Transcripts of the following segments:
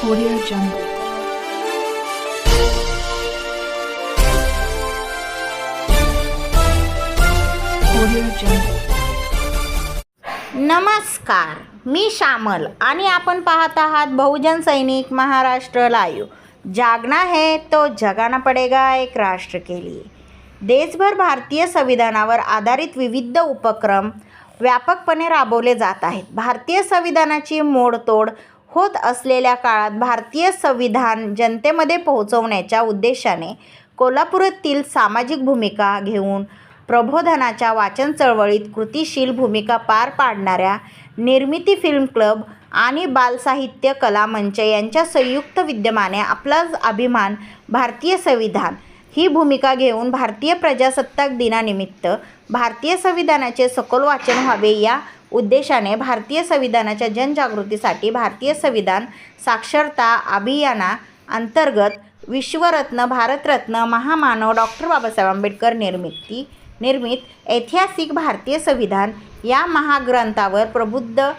Audio Jungle. Audio Jungle. नमस्कार मी श्यामल आणि आपण पाहत आहात बहुजन सैनिक महाराष्ट्र लाईव्ह जागना है तो जगाना पडेगा एक राष्ट्र के लिए देशभर भारतीय संविधानावर आधारित विविध उपक्रम व्यापकपणे राबवले जात आहेत भारतीय संविधानाची मोडतोड होत असलेल्या काळात भारतीय संविधान जनतेमध्ये पोहोचवण्याच्या उद्देशाने कोल्हापुरातील सामाजिक भूमिका घेऊन प्रबोधनाच्या वाचन चळवळीत कृतिशील भूमिका पार पाडणाऱ्या निर्मिती फिल्म क्लब आणि बालसाहित्य कला मंच यांच्या संयुक्त विद्यमाने आपलाच अभिमान भारतीय संविधान ही भूमिका घेऊन भारतीय प्रजासत्ताक दिनानिमित्त भारतीय संविधानाचे सखोल वाचन व्हावे या उद्देशाने भारतीय संविधानाच्या जनजागृतीसाठी भारतीय संविधान साक्षरता अभियाना अंतर्गत विश्वरत्न भारतरत्न महामानव डॉक्टर बाबासाहेब आंबेडकर निर्मिती निर्मित ऐतिहासिक भारतीय संविधान या महाग्रंथावर प्रबुद्ध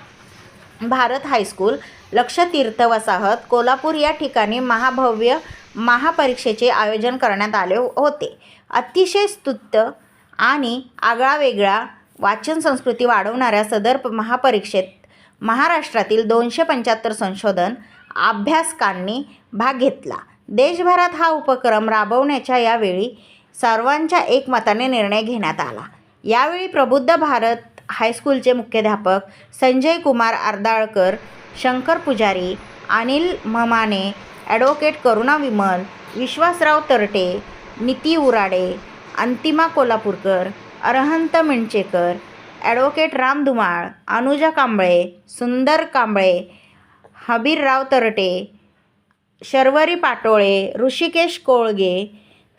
भारत हायस्कूल लक्षतीर्थ वसाहत कोल्हापूर या ठिकाणी महाभव्य महापरीक्षेचे आयोजन करण्यात आले होते. अतिशय स्तुत्य आणि आगळावेगळा वाचन संस्कृती वाढवणाऱ्या सदर महापरीक्षेत महाराष्ट्रातील दोनशे पंच्याहत्तर संशोधन अभ्यासकांनी भाग घेतला. देशभरात हा उपक्रम राबवण्याच्या यावेळी सर्वांच्या एकमताने निर्णय घेण्यात आला. यावेळी प्रबुद्ध भारत हायस्कूलचे मुख्याध्यापक संजय कुमार अर्दाळकर शंकर पुजारी अनिल ममाने ॲडव्होकेट करुणा विमल विश्वासराव तरटे नीती उराडे अंतिमा कोल्हापूरकर अरहंत मिणचेकर ॲडव्होकेट राम धुमाळ अनुजा कांबळे सुंदर कांबळे हबीरराव तरटे शर्वरी पाटोळे ऋषिकेश कोळगे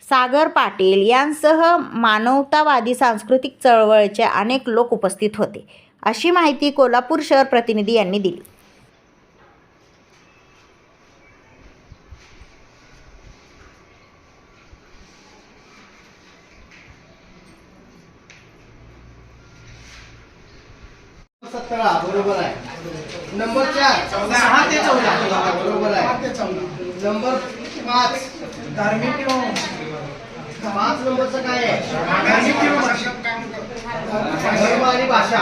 सागर पाटील यांसह मानवतावादी सांस्कृतिक चळवळीचे अनेक लोक उपस्थित होते. अशी माहिती कोल्हापूर शहर प्रतिनिधी यांनी दिली. सतरा बरोबर आहे. नंबर चार. सहा ते चौदा. बरोबर आहे. नंबर पाच. धार्मिक पाच नंबरचं काय आहे? धर्म आणि भाषा.